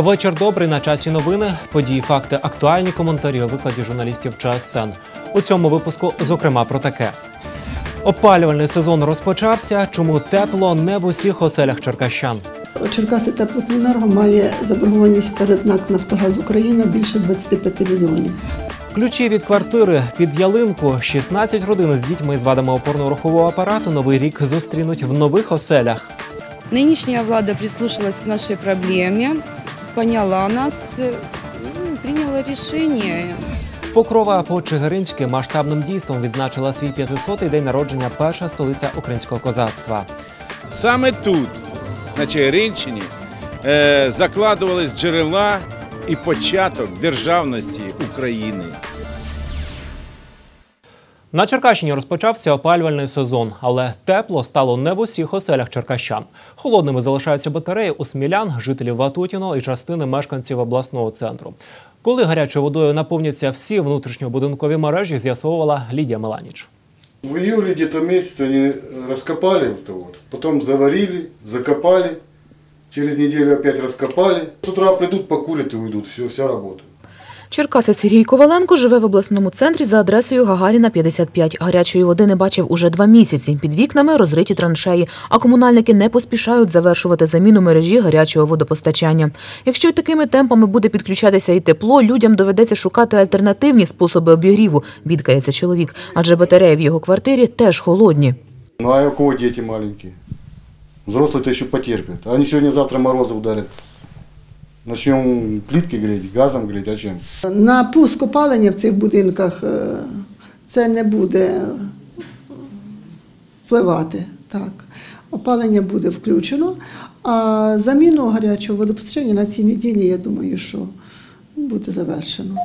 Вечір добрий на часі новини. Події, факти, актуальні коментарі у викладі журналістів ЧСН. У цьому випуску, зокрема, про таке. Опалювальний сезон розпочався. Чому тепло не в усіх оселях черкащан? Черкаси теплокомуненерго має заборгованість перед НАК Нафтогаз Україна більше 25 мільйонів. Ключі від квартири під ялинку. 16 родин з дітьми з вадами опорно-рухового апарату новий рік зустрінуть в нових оселях. Нынешняя влада прислушалась к нашей проблеме, поняла нас, прийняла рішення. Покрова по Чигиринськи масштабним дійством відзначила свій 500-й день народження перша столиця українського козацтва. Саме тут, на Чигиринщині, е, закладувались джерела і початок державності України. На Черкащині розпочався опалювальний сезон, але тепло стало не в усіх оселях черкащан. Холодними залишаються батареї у смілян, жителів Ватутіно і частини мешканців обласного центру. Коли гарячою водою наповняться всі внутрішньобудинкові мережі, з'ясовувала Лідія Меланіч. В июле где-то месяц они раскопали заварили, закопали, через неделю опять раскопали. С утра придут, покурят и уйдут, вся работа. Черкасець Сергій Коваленко живе в обласному центрі за адресою Гагаріна, 55. Гарячої води не бачив уже два місяці. Під вікнами розриті траншеї, а комунальники не поспішають завершувати заміну мережі гарячого водопостачання. Якщо такими темпами буде підключатися і тепло, людям доведеться шукати альтернативні способи обігріву, бідкається чоловік, адже батареї в його квартирі теж холодні. Ну а у кого дети маленькие? Взрослые-то еще потерпят. Они сегодня-завтра морозы ударят. Начнем плітки греть, газом греть, а чим? На пуск опалення в цих будинках е, це не буде впливати. Так. Опалення буде включено, а заміну гарячого водопостачання на цій неділі, я думаю, що буде завершено.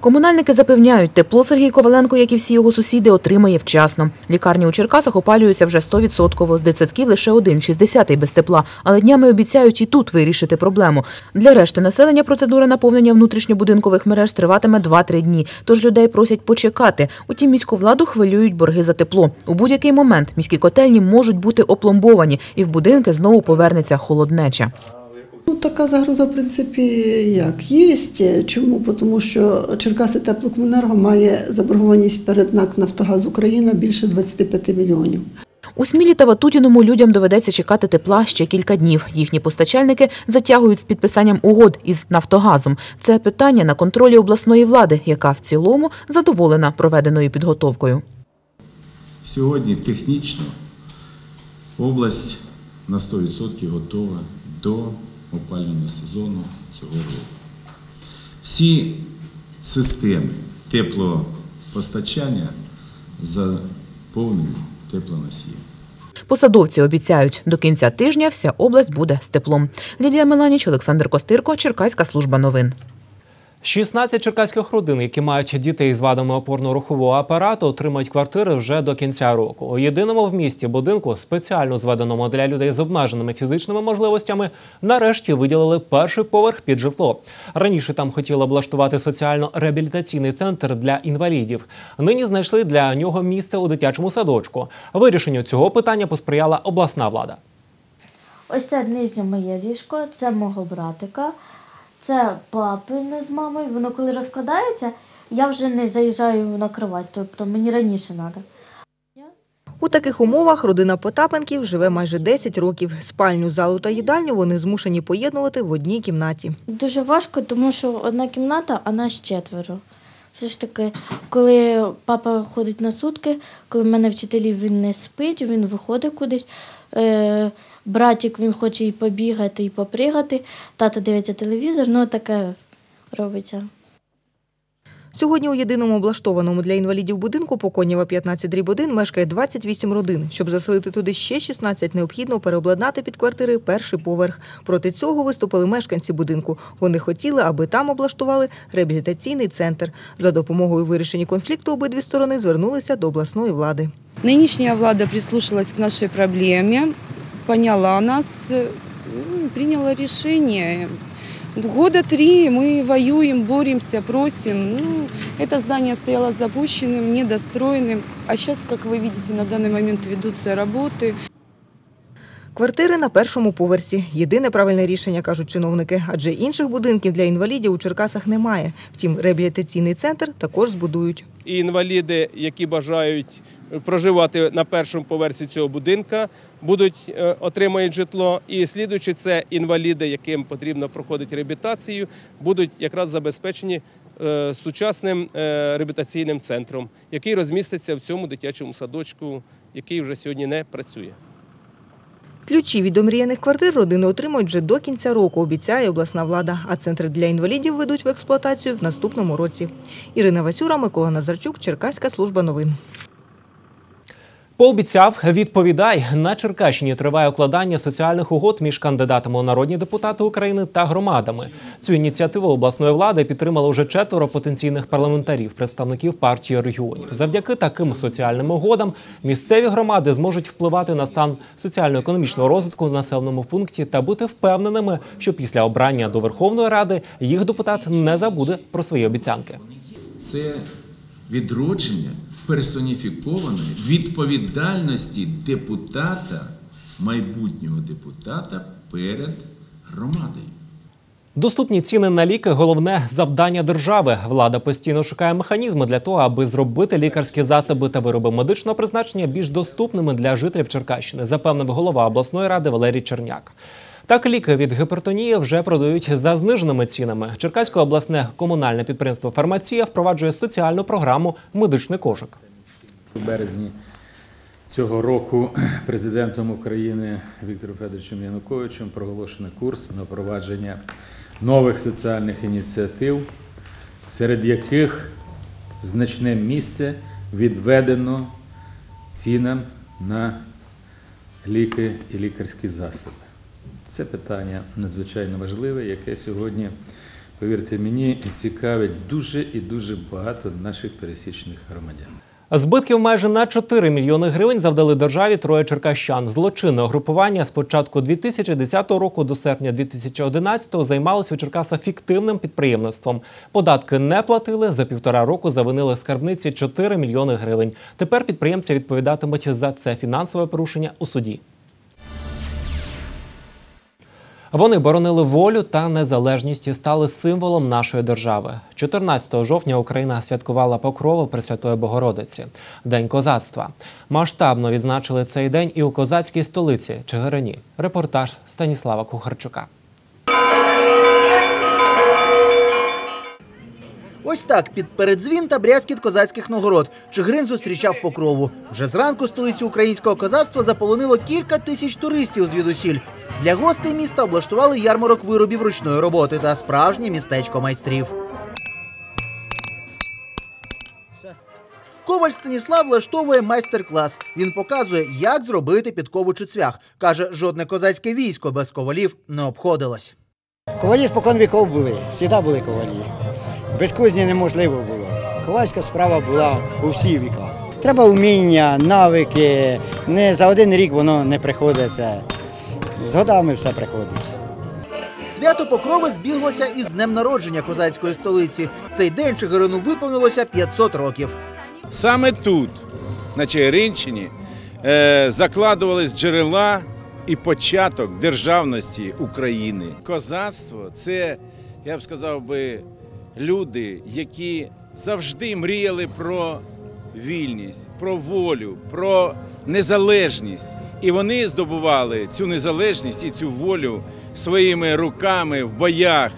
Комунальники запевняють, тепло Сергій Коваленко, як і всі його сусіди, отримає вчасно. Лікарні у Черкасах опалюються вже 100%, з дитсадків лише один, 60-й без тепла. Але днями обіцяють і тут вирішити проблему. Для решти населення процедура наповнення внутрішньобудинкових мереж триватиме 2-3 дні. Тож людей просять почекати. Утім, міську владу хвилюють борги за тепло. У будь-який момент міські котельні можуть бути опломбовані, і в будинки знову повернеться холоднеча. Ну, така загроза, в принципі, як є. Чому? Тому що Черкаси теплокомуненерго має заборгованість перед НАК Нафтогаз Україна більше 25 мільйонів. У Смілі та Ватутіному людям доведеться чекати тепла ще кілька днів. Їхні постачальники затягують з підписанням угод із Нафтогазом. Це питання на контролі обласної влади, яка в цілому задоволена проведеною підготовкою. Сьогодні технічно область на 100% готова до опалювального сезону цього року. Всі системи теплопостачання заповнені теплоносієм. Посадовці обіцяють, до кінця тижня вся область буде з теплом. Лідія Меланіч, Олександр Костирко, Черкаська служба новин. 16 черкаських родин, які мають дітей з вадами опорно-рухового апарату, отримають квартири вже до кінця року. У єдиному в місті будинку, спеціально зведеному для людей з обмеженими фізичними можливостями, нарешті виділили перший поверх під житло. Раніше там хотіли облаштувати соціально-реабілітаційний центр для інвалідів. Нині знайшли для нього місце у дитячому садочку. Вирішенню цього питання посприяла обласна влада. Ось це нижнє моє ліжко, це мого братика, це папине з мамою. Воно коли розкладається, я вже не заїжджаю на кровать, тобто мені раніше треба. У таких умовах родина Потапенків живе майже 10 років. Спальню, залу та їдальню вони змушені поєднувати в одній кімнаті. Дуже важко, тому що одна кімната, а нас четверо. Все ж таки, коли папа ходить на сутки, коли в мене вчителів він не спить, він виходить кудись. Братик він хоче і побігати, і попригати. Тато дивиться телевізор, ну таке робиться. Сьогодні у єдиному облаштованому для інвалідів будинку по Конєва 15 дріб 1 мешкає 28 родин. Щоб заселити туди ще 16, необхідно переобладнати під квартири перший поверх. Проти цього виступили мешканці будинку. Вони хотіли, аби там облаштували реабілітаційний центр. За допомогою вирішення конфлікту обидві сторони звернулися до обласної влади. Нынешняя влада прислушалась к нашей проблеме, поняла нас, э, ну, приняла решение. Года три мы воюем, боремся, просим. Ну, это здание стояло запущенным, недостроенным. А сейчас, как вы видите, на данный момент ведутся работы. Квартири на першому поверсі. Єдине правильне рішення, кажуть чиновники, адже інших будинків для інвалідів у Черкасах немає. Втім, реабілітаційний центр також збудують. і інваліди, які бажають проживати на першому поверсі цього будинка, будуть е, отримають житло. І слідуючи це, інваліди, яким потрібно проходити реабілітацію, будуть якраз забезпечені е, сучасним е, реабілітаційним центром, який розміститься в цьому дитячому садочку, який вже сьогодні не працює. Ключі від омріяних квартир родини отримають вже до кінця року, обіцяє обласна влада. А центри для інвалідів ведуть в експлуатацію в наступному році. Ірина Васюра, Микола Назарчук, Черкаська служба новин. Пообіцяв, відповідай. На Черкащині триває укладання соціальних угод між кандидатами у народні депутати України та громадами. Цю ініціативу обласної влади підтримали вже четверо потенційних парламентарів, представників партії регіонів. Завдяки таким соціальним угодам місцеві громади зможуть впливати на стан соціально-економічного розвитку в населеному пункті та бути впевненими, що після обрання до Верховної Ради їх депутат не забуде про свої обіцянки. Це відродження персоніфікованої відповідальності депутата, майбутнього депутата перед громадою. Доступні ціни на ліки головне завдання держави. Влада постійно шукає механізми для того, аби зробити лікарські засоби та вироби медичного призначення більш доступними для жителів Черкащини, запевнив голова обласної ради Валерій Черняк. Так, ліки від гіпертонії вже продають за зниженими цінами. Черкаське обласне комунальне підприємство Фармація впроваджує соціальну програму Медичний кошик. У березні цього року президентом України Віктором Федоровичем Януковичем проголошено курс на впровадження нових соціальних ініціатив, серед яких значне місце відведено цінам на ліки і лікарські засоби. Це питання надзвичайно важливе, яке сьогодні, повірте мені, цікавить дуже і дуже багато наших пересічних громадян. Збитків майже на 4 мільйони гривень завдали державі троє черкащан. Злочинне угрупування з початку 2010 року до серпня 2011 займалося у Черкасах фіктивним підприємництвом. Податки не платили. За півтора року завинили скарбниці 4 мільйони гривень. Тепер підприємці відповідатимуть за це фінансове порушення у суді. Вони боронили волю та незалежність і стали символом нашої держави. 14 жовтня Україна святкувала покрови Пресвятої Богородиці, День козацтва. Масштабно відзначили цей день і у козацькій столиці Чигирині. Репортаж Станіслава Кухарчука. Ось так під передзвін та брязкіт козацьких нагород Чигирин зустрічав покрову. Вже зранку столицю українського козацтва заполонило кілька тисяч туристів звідусіль. Для гостей міста облаштували ярмарок виробів ручної роботи та справжнє містечко майстрів. Коваль Станіслав влаштовує майстер-клас. Він показує, як зробити підкову чи цвях. Каже, жодне козацьке військо без ковалів не обходилось. Ковалі спокон віков були, завжди були ковалі. Без кузні неможливо було. Ковальська справа була у всі віка. Треба вміння, навики. Не за один рік воно не приходить. Це. З годами все приходить. Свято Покрови збіглося із днем народження козацької столиці. Цей день Чигирину виповнилося 500 років. Саме тут, на Чигиринщині, е, закладувались джерела і початок державності України. Козацтво це, я б сказав би, люди, які завжди мріяли про вільність, про волю, про незалежність. І вони здобували цю незалежність і цю волю своїми руками в боях.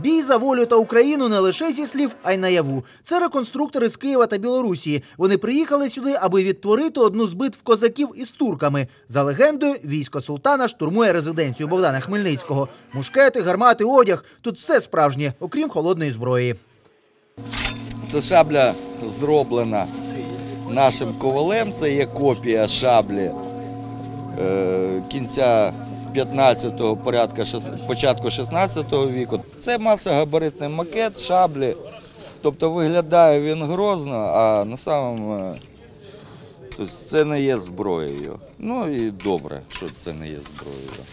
Бій за волю та Україну не лише зі слів, а й наяву. Це реконструктори з Києва та Білорусі. Вони приїхали сюди, аби відтворити одну з битв козаків із турками. За легендою, військо султана штурмує резиденцію Богдана Хмельницького. Мушкети, гармати, одяг тут все справжнє, окрім холодної зброї. Це шабля зроблена нашим ковалем. Це є копія шаблі е, кінця 15-го, порядка початку 16-го віку. Це масогабаритний макет шаблі. Тобто виглядає він грозно, а на самому е, тобто це не є зброєю. Ну і добре, що це не є зброєю.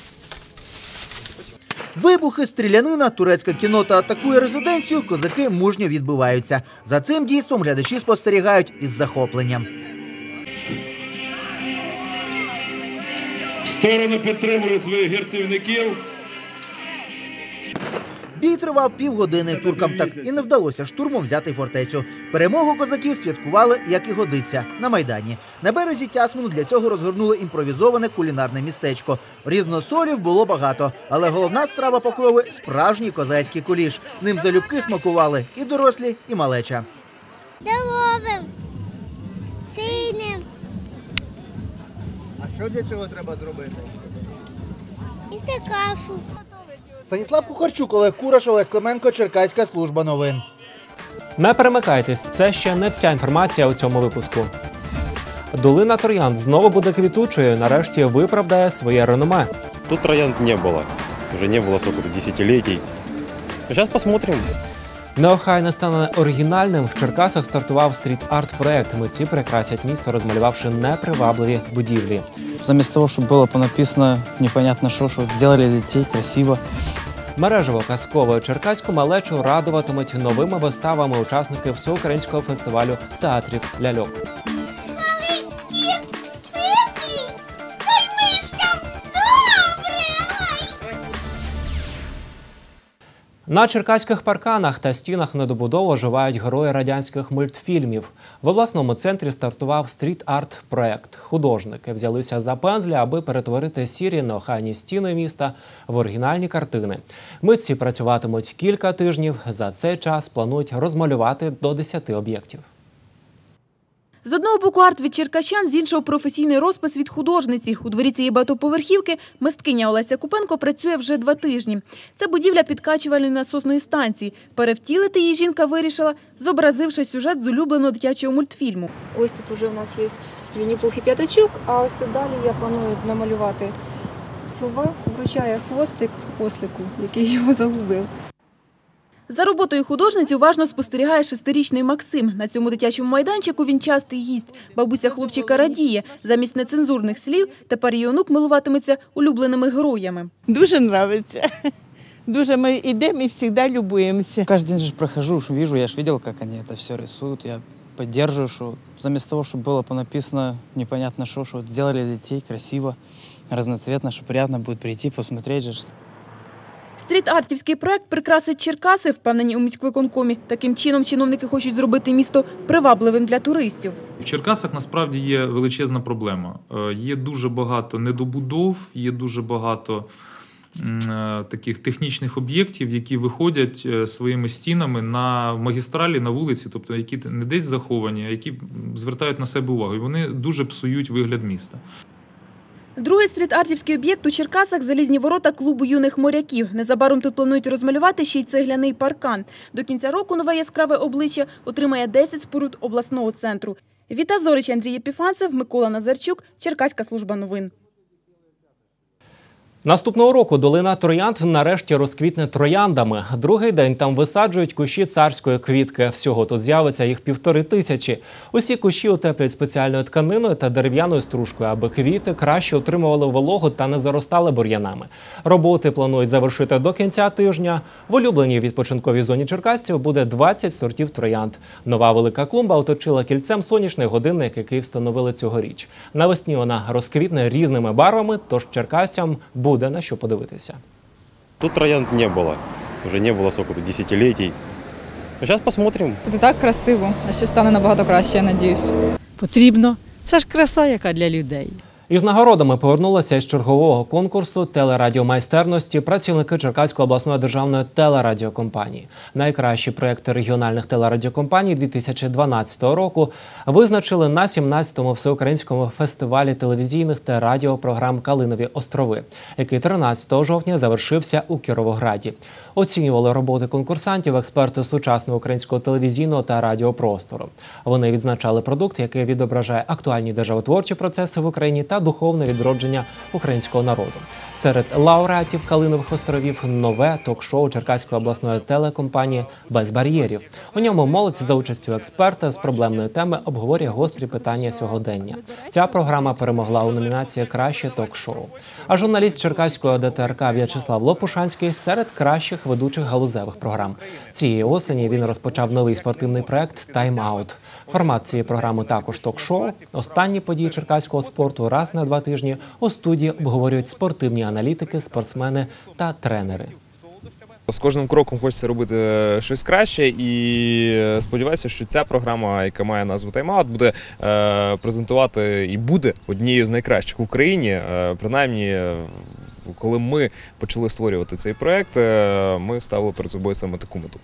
Вибухи, стрілянина, турецька кінота атакує резиденцію, козаки мужньо відбиваються. За цим дійством глядачі спостерігають із захопленням. Сторони підтримують своїх герцівників. Бій тривав півгодини. Туркам так і не вдалося штурмом взяти фортецю. Перемогу козаків святкували, як і годиться, на майдані. На березі Тясмину для цього розгорнули імпровізоване кулінарне містечко. Різносолів було багато, але головна страва покрови справжній козацький куліш. Ним залюбки смакували і дорослі, і малеча. Деловим, синим. Що для цього треба зробити? Їсти кашу. Станіслав Кухарчук, Олег Кураш, Олег Клименко, Черкаська служба новин. Не перемикайтесь, це ще не вся інформація у цьому випуску. Долина Троянд знову буде квітучою. Нарешті виправдає своє реноме. Тут троянд не было. Уже не было сколько десятилетий. Сейчас посмотрим. Неохайне стане оригінальним. В Черкасах стартував стріт-арт проект. Митці прикрасять місто, розмалювавши непривабливі будівлі. Замість того, щоб було понаписано непонятно що, що зробили дітей красиво. Мережево казковою черкаську малечу радуватимуть новими виставами учасники всеукраїнського фестивалю театрів ляльок. На черкаських парканах та стінах недобудово оживають герої радянських мультфільмів. В обласному центрі стартував стріт-арт проект. Художники взялися за пензлі, аби перетворити сірі неохайні стіни міста в оригінальні картини. Митці працюватимуть кілька тижнів. За цей час планують розмалювати до 10 об'єктів. З одного боку арт від черкащан, з іншого професійний розпис від художниці. У дворі цієї багатоповерхівки мисткиня Олеся Купенко працює вже два тижні. Це будівля підкачувальної насосної станції. Перевтілити її жінка вирішила, зобразивши сюжет з улюбленого дитячого мультфільму. Ось тут вже у нас є Вінні-Пух і п'ятачок, а ось тут далі я планую намалювати сова, вручає хвостик ослику, який його загубив. За роботою художниці уважно спостерігає шестирічний Максим. На цьому дитячому майданчику він частий гість. Бабуся хлопчика радіє. Замість нецензурних слів тепер її онук милуватиметься улюбленими героями. Дуже подобається. Дуже ми йдемо і завжди любуємося. Каждый день же прохожу, ж вижу, я же видел, как они это все рисуют. Я поддерживаю, что заместо того, чтобы было понаписано непонятно что, что вот сделали детей красиво, разноцветно, что приятно будет прийти, посмотреть же. Стріт-артівський проект прикрасить Черкаси, впевнені у міськвиконкомі. Таким чином чиновники хочуть зробити місто привабливим для туристів. В Черкасах насправді є величезна проблема. Е, Є дуже багато недобудов, є дуже багато е, таких технічних об'єктів, які виходять е, своїми стінами на магістралі, на вулиці, тобто які не десь заховані, а які звертають на себе увагу. І вони дуже псують вигляд міста. Другий стріт-артівський об'єкт у Черкасах – залізні ворота клубу юних моряків. Незабаром тут планують розмалювати ще й цегляний паркан. До кінця року нове яскраве обличчя отримає 10 споруд обласного центру. Віта Зорич, Андрій Єпіфанцев, Микола Назарчук, Черкаська служба новин. Наступного року долина Троянд нарешті розквітне трояндами. Другий день там висаджують кущі царської квітки. Всього тут з'явиться їх півтори тисячі. Усі кущі утеплять спеціальною тканиною та дерев'яною стружкою, аби квіти краще отримували вологу та не заростали бур'янами. Роботи планують завершити до кінця тижня. В улюбленій відпочинковій зоні черкасців буде 20 сортів троянд. Нова велика клумба оточила кільцем сонячний годинник, який встановили цьогоріч. Навесні вона розквітне різними барвами, тож черкасцям буде на що подивитися. Тут троянд не було, вже не було сколько десятилетий. Зараз посмотримо. Тут і так красиво, а ще стане набагато краще, я надіюсь. Потрібно. Це ж краса, яка для людей. Із нагородами повернулися із чергового конкурсу телерадіомайстерності працівники Черкаської обласної державної телерадіокомпанії. Найкращі проекти регіональних телерадіокомпаній 2012 року визначили на 17-му всеукраїнському фестивалі телевізійних та радіопрограм Калинові острови, який 13 жовтня завершився у Кіровограді. Оцінювали роботи конкурсантів експерти сучасного українського телевізійного та радіопростору. Вони відзначали продукт, який відображає актуальні державотворчі процеси в Україні та духовне відродження українського народу. Серед лауреатів Калинових островів нове ток-шоу Черкаської обласної телекомпанії без бар'єрів. У ньому молодь за участю експерта з проблемної теми обговорює гострі питання сьогодення. Ця програма перемогла у номінації Краще ток-шоу. А журналіст Черкаської ДТРК В'ячеслав Лопушанський серед кращих ведучих галузевих програм. Цієї осені він розпочав новий спортивний проект Тайм-аут. Формат цієї програми також ток-шоу. Останні події черкаського спорту раз на два тижні у студії обговорюють спортивні аналітики, спортсмени та тренери. З кожним кроком хочеться робити е, щось краще, і е, сподіваюся, що ця програма, яка має назву Тайм-аут, буде е, презентувати і буде однією з найкращих в Україні. Принаймні, коли ми почали створювати цей проект, ми ставили перед собою саме таку мету.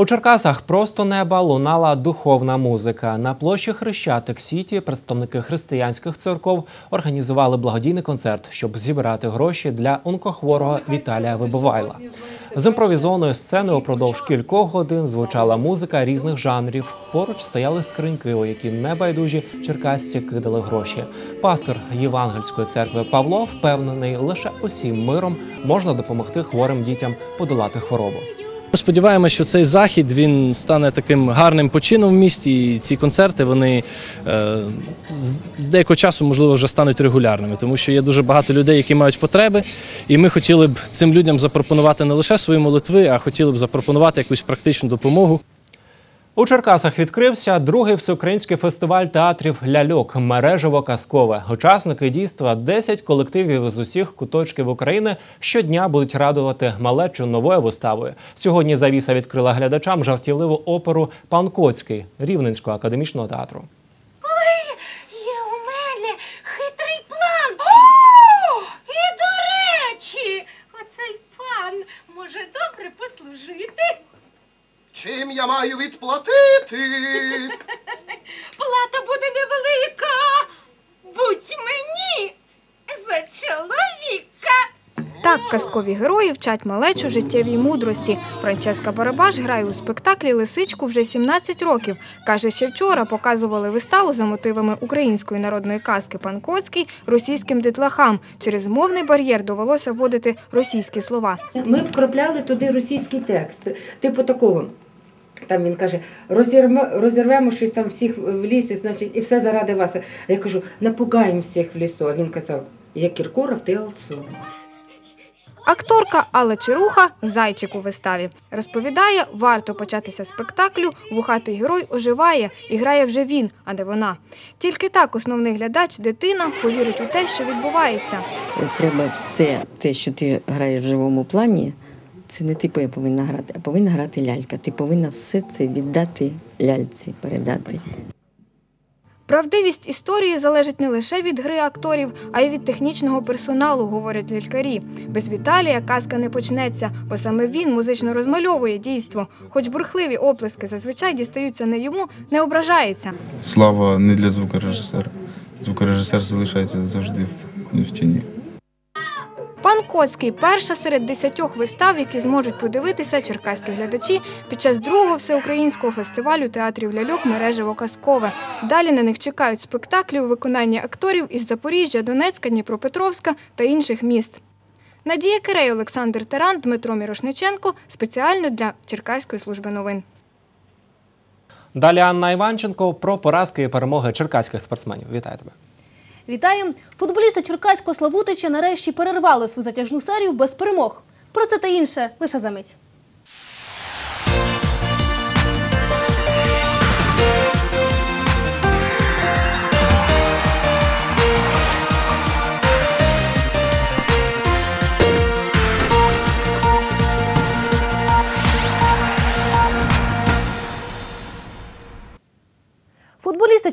У Черкасах просто неба лунала духовна музика. На площі Хрещатик Сіті представники християнських церков організували благодійний концерт, щоб зібрати гроші для онкохворого Віталія Вибивайла. З імпровізованої сцени упродовж кількох годин звучала музика різних жанрів. Поруч стояли скриньки, у які небайдужі черкасці кидали гроші. Пастор Євангельської церкви Павло впевнений, лише усім миром можна допомогти хворим дітям подолати хворобу. Ми сподіваємося, що цей захід він стане таким гарним почином в місті. І ці концерти вони е, з- деякого часу, можливо, вже стануть регулярними, тому що є дуже багато людей, які мають потреби. І ми хотіли б цим людям запропонувати не лише свої молитви, а хотіли б запропонувати якусь практичну допомогу. У Черкасах відкрився другий всеукраїнський фестиваль театрів ляльок мережево казкове. Учасники дійства 10 колективів з усіх куточків України щодня будуть радувати малечу новою виставою. Сьогодні завіса відкрила глядачам жартівливу оперу Пан Коцький Рівненського академічного театру. У мене хитрий план. О! Речі, оцей пан може добре послужити. Чим я маю відплатити? Плата буде невелика. Будь мені за чоловіка. Так казкові герої вчать малечу життєвій мудрості. Франческа Барабаш грає у спектаклі Лисичку вже 17 років. Каже, ще вчора показували виставу за мотивами української народної казки Пан Коцький російським дитлахам. Через мовний бар'єр довелося вводити російські слова. Ми вкрапляли туди російський текст, типу такого. Там він каже, розірвемо, розірвемо щось там всіх в лісі, значить, і все заради вас. А я кажу, напугаємо всіх в лісу. А він казав, я Кіркоров, ти Алсу. Акторка Алла Чируха зайчик у виставі розповідає, варто початися спектаклю. Вухатий герой оживає і грає вже він, а не вона. Тільки так основний глядач, дитина, повірить у те, що відбувається. Треба все те, що ти граєш в живому плані, це не ти повинна грати, а повинна грати лялька. Ти повинна все це віддати ляльці, передати. Правдивість історії залежить не лише від гри акторів, а й від технічного персоналу, говорять лялькарі. Без Віталія казка не почнеться, бо саме він музично розмальовує дійство. Хоч бурхливі оплески зазвичай дістаються не йому, не ображається. Слава не для звукорежисера. Звукорежисер залишається завжди в, в тіні. Пан Коцький перша серед десятьох вистав, які зможуть подивитися черкаські глядачі під час другого всеукраїнського фестивалю театрів ляльок мережево казкове. Далі на них чекають спектаклі у виконанні акторів із Запоріжжя, Донецька, Дніпропетровська та інших міст. Надія Кирей, Олександр Таран, Дмитро Мірошниченко спеціально для Черкаської служби новин. Далі Анна Іванченко про поразки і перемоги черкаських спортсменів. Вітаю тебе. Вітаю! Футболісти Черкаського Славутича нарешті перервали свою затяжну серію без перемог. Про це та інше лише за мить.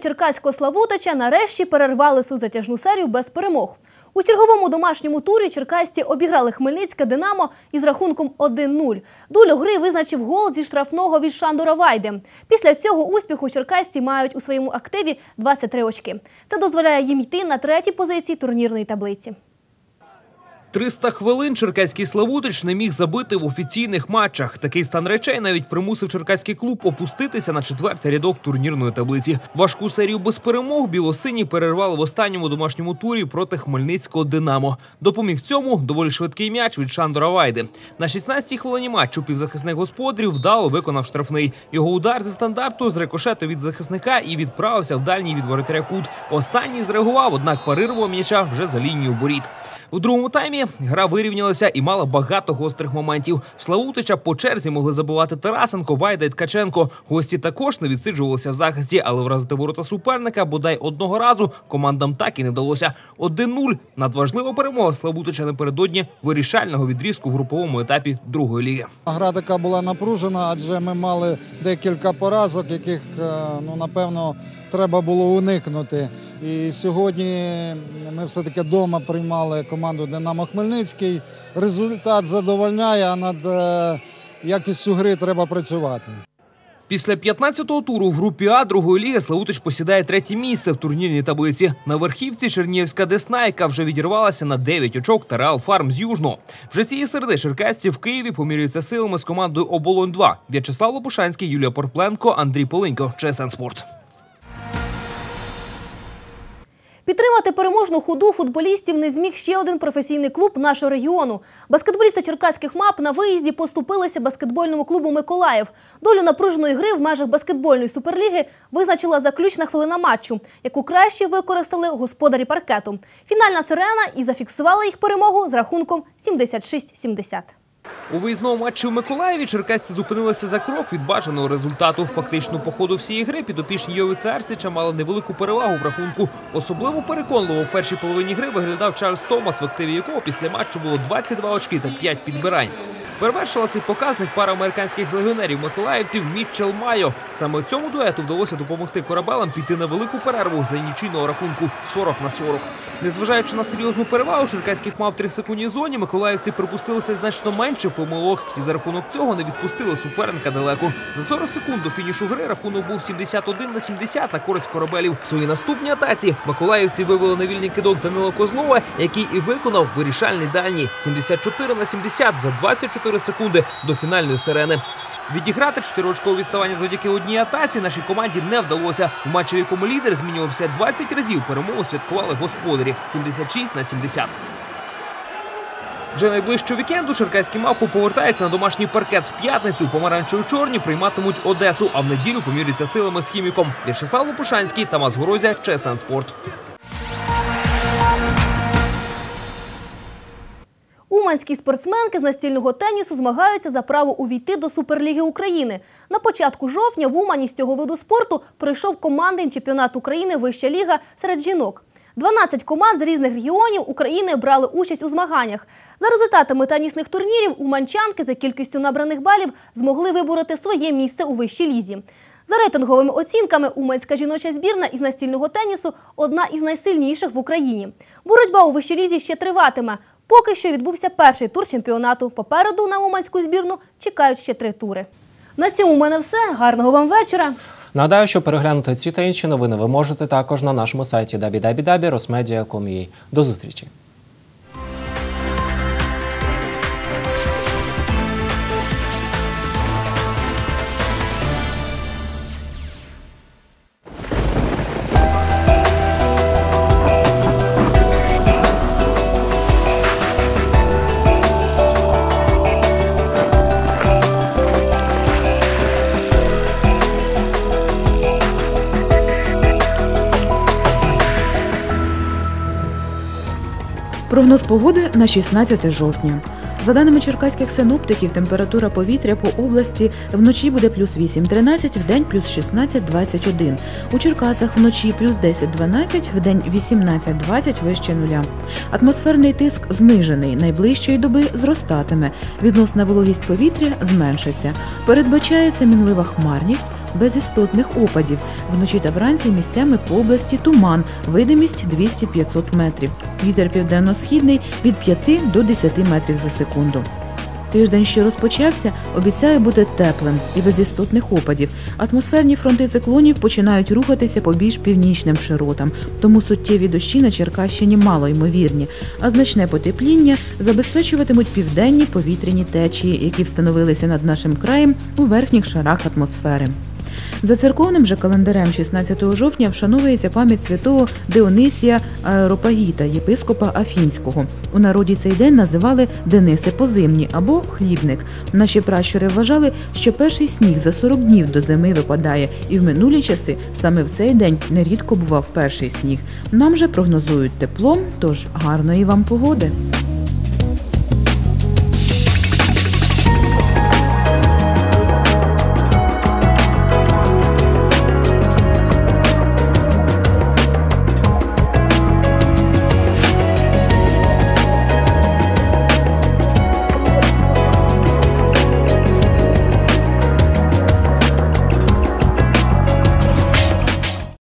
Черкаського Славутича нарешті перервали свою затяжну серію без перемог. У черговому домашньому турі черкасці обіграли Хмельницьке Динамо із рахунком 1-0. Долю гри визначив гол зі штрафного від Шандора Вайди. Після цього успіху черкасці мають у своєму активі 23 очки. Це дозволяє їм йти на третій позиції турнірної таблиці. 300 хвилин черкаський Славутич не міг забити в офіційних матчах. Такий стан речей навіть примусив черкаський клуб опуститися на четвертий рядок турнірної таблиці. Важку серію без перемог білосині перервали в останньому домашньому турі проти Хмельницького Динамо. Допоміг цьому доволі швидкий м'яч від Шандора Вайди. На 16-й хвилині матчу півзахисник господарів вдало виконав штрафний. Його удар зі стандарту зрикошетив від захисника і відправився в дальній від воротаря кут. Останній зреагував, однак парирував м'яча вже за лінією воріт. У другому таймі гра вирівнялася і мала багато гострих моментів. В Славутича по черзі могли забивати Тарасенко, Вайда і Ткаченко. Гості також не відсиджувалися в захисті, але вразити ворота суперника бодай одного разу командам так і не вдалося. 1-0 – надважлива перемога Славутича напередодні вирішального відрізку в груповому етапі другої ліги. Гра така була напружена, адже ми мали декілька поразок, яких е, ну напевно треба було уникнути. І сьогодні ми все-таки вдома приймали команду Динамо Хмельницький. Результат задовольняє, а над е, якістю гри треба працювати. Після 15-го туру в групі А другої ліги Славутич посідає третє місце в турнірній таблиці. На верхівці Чернігівська Десна, яка вже відірвалася на 9 очок та Реал Фарм з Южного. Вже цієї середи черкасці в Києві помірюються силами з командою Оболонь 2 В'ячеслав Лопушанський, Юлія Порпленко, Андрій Полинько. ЧСН Спорт. Підтримати переможну ходу футболістів не зміг ще один професійний клуб нашого регіону. Баскетболісти черкаських мап на виїзді поступилися баскетбольному клубу Миколаїв. Долю напруженої гри в межах баскетбольної суперліги визначила заключна хвилина матчу, яку краще використали господарі паркету. Фінальна сирена і зафіксувала їх перемогу з рахунком 76-70. У виїзному матчі в Миколаєві черкасці зупинилися за крок від бажаного результату. Фактично, по ходу всієї гри підопічні Йовица Арсича мали невелику перевагу в рахунку. Особливо переконливо в першій половині гри виглядав Чарльз Томас, в активі якого після матчу було 22 очки та 5 підбирань. Перевершила цей показник пара американських легіонерів миколаївців Мітчел Майо. Саме цьому дуету вдалося допомогти корабелам піти на велику перерву за нічийного рахунку 40 на 40. Незважаючи на серйозну перевагу, черкаських мав в трьохсекундній зоні, миколаївці припустилися значно менше помилок і за рахунок цього не відпустили суперника далеко. За 40 секунд до фінішу гри рахунок був 71 на 70 на користь корабелів. В своїй наступній атаці миколаївці вивели на вільний кидок Данила Козлова, який і виконав вирішальний дальній 74 на 70 за 24 секунди до фінальної сирени. Відіграти чотирьочкове відставання завдяки одній атаці нашій команді не вдалося. У матчі, в якому лідер змінювався 20 разів, перемогу святкували господарі 76 на 70. Вже найближчого вікенду черкаські мавпи повертаються на домашній паркет в п'ятницю. Помаранчеві чорні прийматимуть Одесу, а в неділю поміряться силами з хіміком. В'ячеслав Лопушанський, Тамас Горозя, ЧСН Спорт. Уманські спортсменки з настільного тенісу змагаються за право увійти до Суперліги України. На початку жовтня в Умані з цього виду спорту пройшов командний чемпіонат України Вища ліга серед жінок. 12 команд з різних регіонів України брали участь у змаганнях. За результатами тенісних турнірів уманчанки за кількістю набраних балів змогли вибороти своє місце у вищій лізі. За рейтинговими оцінками, уманська жіноча збірна із настільного тенісу одна із найсильніших в Україні. Боротьба у вищій лізі ще триватиме. Поки що відбувся перший тур чемпіонату. Попереду на уманську збірну чекають ще три тури. На цьому в мене все. Гарного вам вечора. Нагадаю, що переглянути ці та інші новини ви можете також на нашому сайті www.rosmedia.com.ua. До зустрічі! Прогноз погоди на 16 жовтня. За даними черкаських синоптиків, температура повітря по області вночі буде плюс 8-13, вдень плюс 16-21. У Черкасах вночі плюс 10-12, вдень 18-20 вище нуля. Атмосферний тиск знижений, найближчої доби зростатиме. Відносна вологість повітря зменшиться. Передбачається мінлива хмарність, без істотних опадів. Вночі та вранці місцями по області туман, видимість 200-500 метрів. Вітер південно-східний від 5 до 10 метрів за секунду. Тиждень, що розпочався, обіцяє бути теплим і без істотних опадів. Атмосферні фронти циклонів починають рухатися по більш північним широтам, тому суттєві дощі на Черкащині мало ймовірні, а значне потепління забезпечуватимуть південні повітряні течії, які встановилися над нашим краєм у верхніх шарах атмосфери. За церковним же календарем 16 жовтня вшановується пам'ять святого Дионисія Аеропагіта, єпископа Афінського. У народі цей день називали Дениси Позимні або хлібник. Наші пращури вважали, що перший сніг за 40 днів до зими випадає, і в минулі часи саме в цей день нерідко бував перший сніг. Нам же прогнозують тепло, тож гарної вам погоди.